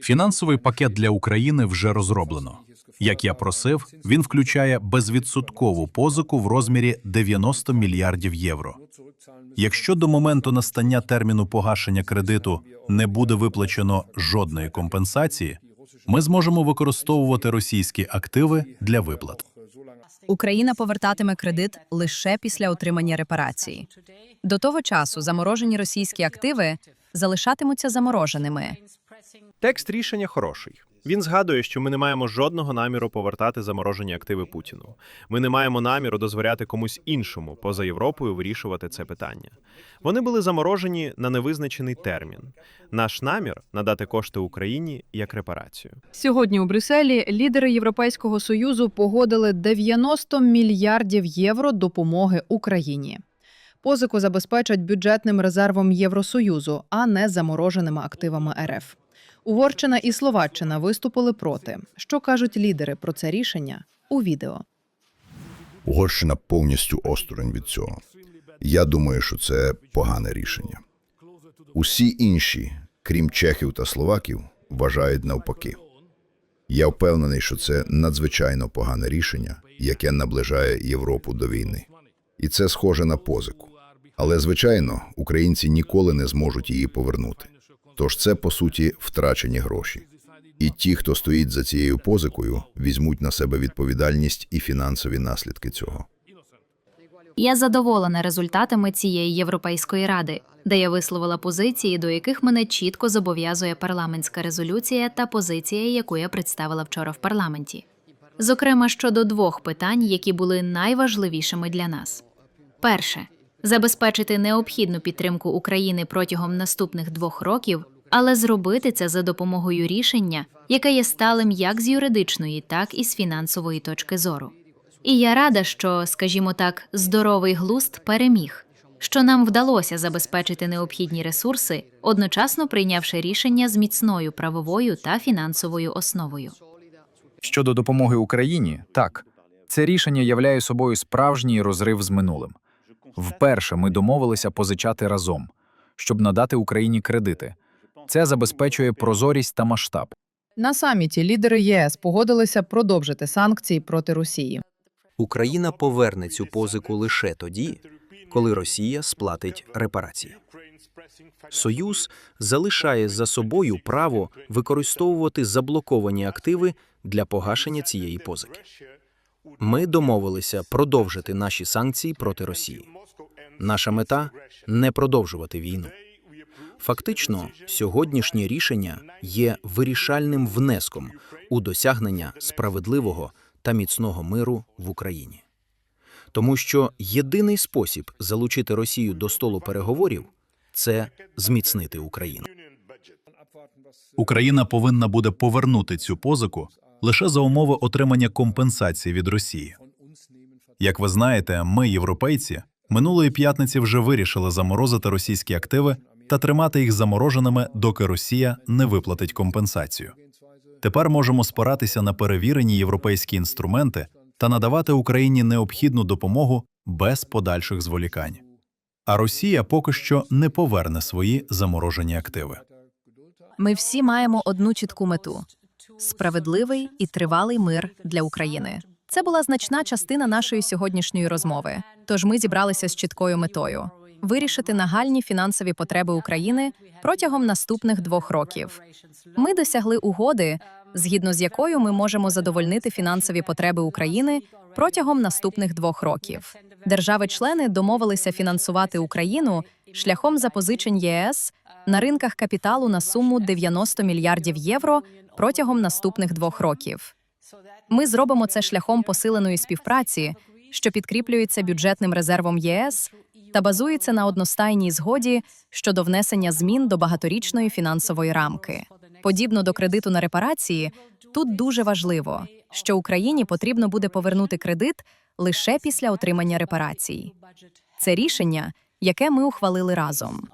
Фінансовий пакет для України вже розроблено. Як я просив, він включає безвідсоткову позику в розмірі 90 мільярдів євро. Якщо до моменту настання терміну погашення кредиту не буде виплачено жодної компенсації, ми зможемо використовувати російські активи для виплат. Україна повертатиме кредит лише після отримання репарації. До того часу заморожені російські активи залишатимуться замороженими. Текст рішення хороший. Він згадує, що ми не маємо жодного наміру повертати заморожені активи Путіну. Ми не маємо наміру дозволяти комусь іншому поза Європою вирішувати це питання. Вони були заморожені на невизначений термін. Наш намір надати кошти Україні як репарацію. Сьогодні у Брюсселі лідери Європейського союзу погодили 90 мільярдів євро допомоги Україні. Позику забезпечать бюджетним резервом Євросоюзу, а не замороженими активами РФ. Угорщина і Словаччина виступили проти. Що кажуть лідери про це рішення у відео. Угорщина повністю осторонь від цього. Я думаю, що це погане рішення. Усі інші, крім чехів та словаків, вважають навпаки. Я впевнений, що це надзвичайно погане рішення, яке наближає Європу до війни. І це схоже на позику. Але, звичайно, українці ніколи не зможуть її повернути. Тож це, по суті, втрачені гроші. І ті, хто стоїть за цією позикою, візьмуть на себе відповідальність і фінансові наслідки цього. Я задоволена результатами цієї Європейської ради, де я висловила позиції, до яких мене чітко зобов'язує парламентська резолюція та позиція, яку я представила вчора в парламенті. Зокрема, щодо двох питань, які були найважливішими для нас. Перше забезпечити необхідну підтримку України протягом наступних двох років, але зробити це за допомогою рішення, яке є сталим як з юридичної, так і з фінансової точки зору. І я рада, що, скажімо так, здоровий глузд переміг, що нам вдалося забезпечити необхідні ресурси, одночасно прийнявши рішення з міцною правовою та фінансовою основою. Щодо допомоги Україні, так це рішення являє собою справжній розрив з минулим. Вперше ми домовилися позичати разом, щоб надати Україні кредити. Це забезпечує прозорість та масштаб. На саміті лідери ЄС погодилися продовжити санкції проти Росії. Україна поверне цю позику лише тоді, коли Росія сплатить репарації. Союз залишає за собою право використовувати заблоковані активи для погашення цієї позики. Ми домовилися продовжити наші санкції проти Росії. Наша мета не продовжувати війну. Фактично, сьогоднішнє рішення є вирішальним внеском у досягнення справедливого та міцного миру в Україні. Тому що єдиний спосіб залучити Росію до столу переговорів це зміцнити Україну. Україна повинна буде повернути цю позику лише за умови отримання компенсації від Росії. Як ви знаєте, ми, європейці, минулої п'ятниці вже вирішили заморозити російські активи та тримати їх замороженими, доки Росія не виплатить компенсацію. Тепер можемо спиратися на перевірені європейські інструменти та надавати Україні необхідну допомогу без подальших зволікань. А Росія поки що не поверне свої заморожені активи. Ми всі маємо одну чітку мету справедливий і тривалий мир для України. Це була значна частина нашої сьогоднішньої розмови. Тож ми зібралися з чіткою метою вирішити нагальні фінансові потреби України протягом наступних двох років. Ми досягли угоди, згідно з якою ми можемо задовольнити фінансові потреби України протягом наступних двох років. Держави-члени домовилися фінансувати Україну шляхом запозичень ЄС на ринках капіталу на суму 90 мільярдів євро протягом наступних двох років. Ми зробимо це шляхом посиленої співпраці, що підкріплюється бюджетним резервом ЄС та базується на одностайній згоді щодо внесення змін до багаторічної фінансової рамки. Подібно до кредиту на репарації, тут дуже важливо, що Україні потрібно буде повернути кредит лише після отримання репарацій. Це рішення, яке ми ухвалили разом.